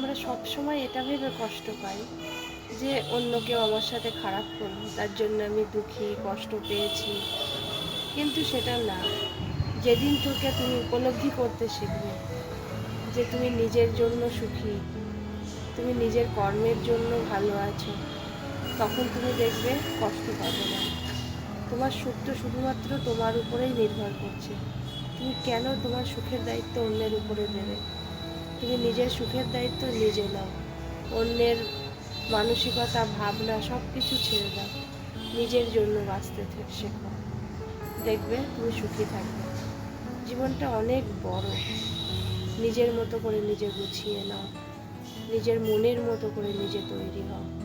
আমরা সব সময় এটা ভেবে কষ্ট পাই যে অন্য কেউ আমার সাথে খারাপ করল তার জন্য আমি দুঃখী, কষ্ট পেয়েছি। কিন্তু সেটা না। যেদিন তোকে তুমি উপলব্ধি করতে শিখবে যে তুমি নিজের জন্য সুখী, তুমি নিজের কর্মের জন্য ভালো আছো, তখন তুমি দেখবে কষ্ট পাবে না। তোমার সুখ তো শুধুমাত্র তোমার উপরেই নির্ভর করছে। তুমি কেন তোমার সুখের দায়িত্ব অন্যের উপরে দেবে? তুমি নিজের সুখের দায়িত্ব নিজে নাও। অন্যের মানসিকতা, ভাবনা সব কিছু ছেড়ে দাও। নিজের জন্য বাঁচতে শেখো। দেখবে তুমি সুখী থাকবে। জীবনটা অনেক বড়। নিজের মতো করে নিজে গুছিয়ে নাও। নিজের মনের মতো করে নিজে তৈরি হও।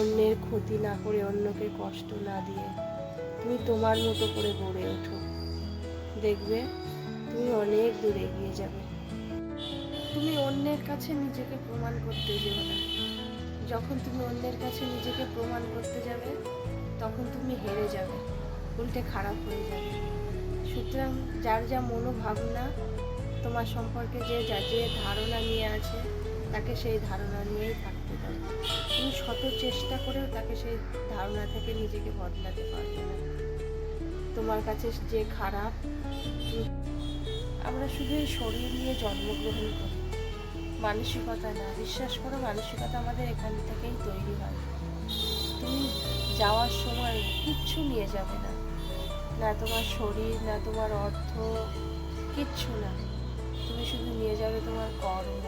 অন্যের ক্ষতি না করে অন্যকে কষ্ট না দিয়ে তুমি তোমার মতো করে গড়ে ওঠো। দেখবে তুমি অনেক দূর এগিয়ে যাবে। তুমি অন্যের কাছে নিজেকে প্রমাণ করতে যেও না। যখন তুমি অন্যের কাছে নিজেকে প্রমাণ করতে যাবে, তখন তুমি হেরে যাবে, উল্টে খারাপ হয়ে যাবে। সুতরাং যার যা মনোভাবনা তোমার সম্পর্কে যে যা যে ধারণা নিয়ে আছে, তাকে সেই ধারণা নিয়েই থাকতে দাও। তুমি শত চেষ্টা করেও তাকে সেই ধারণা থেকে নিজেকে বদলাতে পারবে না। তোমার কাছে যে খারাপ, আমরা শুধু এই শরীর নিয়ে জন্মগ্রহণ করি। মানসিকতা না, বিশ্বাস করো মানসিকতা আমাদের এখান থেকেই তৈরি হয়। তুমি যাওয়ার সময় কিচ্ছু নিয়ে যাবে না। না তোমার শরীর, না তোমার অর্থ, কিচ্ছু না। তুমি শুধু নিয়ে যাবে তোমার কর্ম।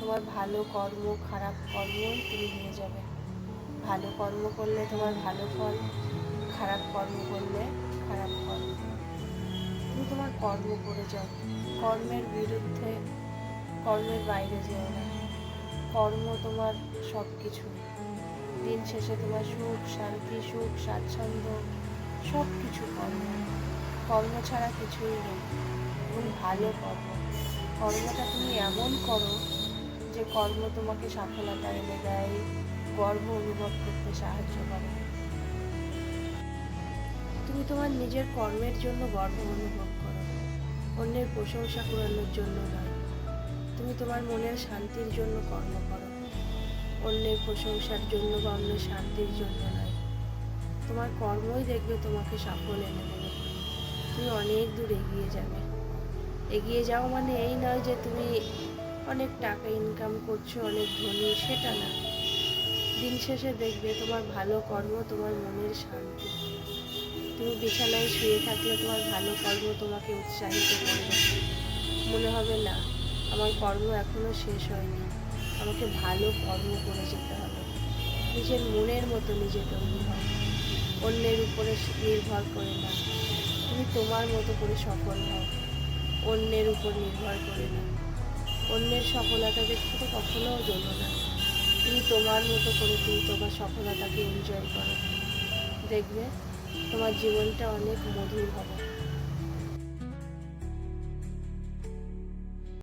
তোমার ভালো কর্ম, খারাপ কর্মই তুমি নিয়ে যাবে। ভালো কর্ম করলে তোমার ভালো ফল, খারাপ কর্ম করলে খারাপ ফল। তুমি তোমার কর্ম করে যাও। কর্মের বিরুদ্ধে কর্মের বাইরে যেও না। কর্ম তোমার সব কিছু দিন শেষে তোমার সুখ, শান্তি, সুখ, স্বাচ্ছন্দ্য সব কিছু কর্ম। কর্ম ছাড়া কিছুই নেই। এবং ভালো কর্ম। কর্মটা তুমি এমন করো যে কর্ম তোমাকে সফলতা এনে দেয়, গর্ব অনুভব করতে সাহায্য করে। তুমি তোমার নিজের কর্মের জন্য গর্ব অনুভব করো। অন্যের প্রশংসা কুড়ানোর জন্য নয়। তুমি তোমার মনের শান্তির জন্য কর্ম করো। অন্যের প্রশংসার জন্য বা অন্যের শান্তির জন্য নয়। তোমার কর্মই দেখবে তোমাকে সাফল এনে দেবে। তুমি অনেক দূর এগিয়ে যাবে। এগিয়ে যাও মানে এই নয় যে তুমি অনেক টাকা ইনকাম করছ, অনেক ধনী, সেটা না। দিন শেষে দেখবে তোমার ভালো কর্ম তোমার মনের শান্তি। তুমি বিছানায় শুয়ে থাকলে তোমার ভালো কর্ম তোমাকে উৎসাহিত করবে। মনে হবে না আমার কর্ম এখনও শেষ হয়নি। আমাকে ভালো কর্ম করে যেতে হবে। নিজের মনের মতো নিজে তৈরি হও। অন্যের উপরে নির্ভর করে না। তুমি তোমার মতো করে সফল হও। অন্যের উপর নির্ভর করে না। অন্যের সফলতা দেখতে তো কখনোও জ্বলো না। তুমি তোমার মতো করে তুমি তোমার সফলতাকে এনজয় করো। দেখবে, তোমার জীবনটা অনেক মধুর হবে।